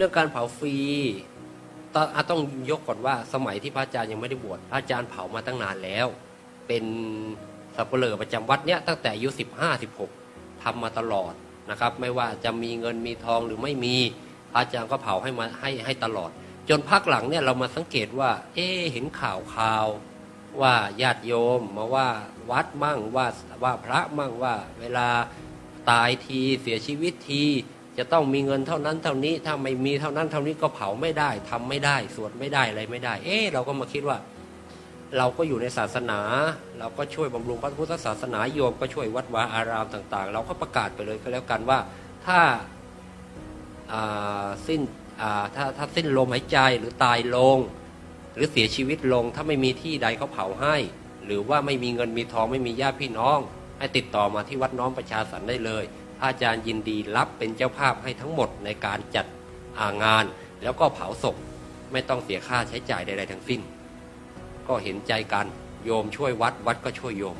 รื่องการเผาฟรีต้องต้องยกก่อนว่าสมัยที่พระอาจารย์ยังไม่ได้บวชพระอาจารย์เผามาตั้งนานแล้ว เป็นสับเปลือประจำวัดเนี้ยตั้งแต่อายุสิบห้าสิบหกทำมาตลอดนะครับ ไม่ว่าจะมีเงินมีทองหรือไม่มีพระอาจารย์ก็เผาให้มาให้ให้ตลอด จนพักหลังเนี่ยเรามาสังเกตว่า เอ๊เห็นข่าวข่าวว่าญาติโยมมาว่าวัดมั่งว่าว่าพระมั่งว่า เวลาตายทีเสียชีวิตที จะต้องมีเงินเท่านั้นเท่านี้ ถ้าไม่มีเท่านั้นเท่านี้ก็เผาไม่ได้ทำไม่ได้ สวดไม่ได้อะไรไม่ได้ เอ๊ะเราก็มาคิดว่า เราก็อยู่ในศาสนา เราก็ช่วยบำรุงพระพุทธศาสนาโยมก็ช่วยวัดวาอารามต่าง ๆ เราก็ประกาศไปเลยก็แล้วกันว่าถ้าสิ้นถ้าถ้าสิ้นลมหายใจหรือตายลง หรือเสียชีวิตลง ถ้าไม่มีที่ใดเขาเผาให้ หรือว่าไม่มีเงินมีทองไม่มีญาติพี่น้อง ให้ติดต่อมาที่วัดน้อมประชาสรรได้เลยพระอาจารย์ยินดีรับเป็นเจ้าภาพให้ทั้งหมดในการจัดางาน แล้วก็เผาศพไม่ต้องเสียค่าใช้จ่ายใดๆทั้งสิ้น ก็เห็นใจกันโยมช่วยวัดวัดก็ช่วยโยม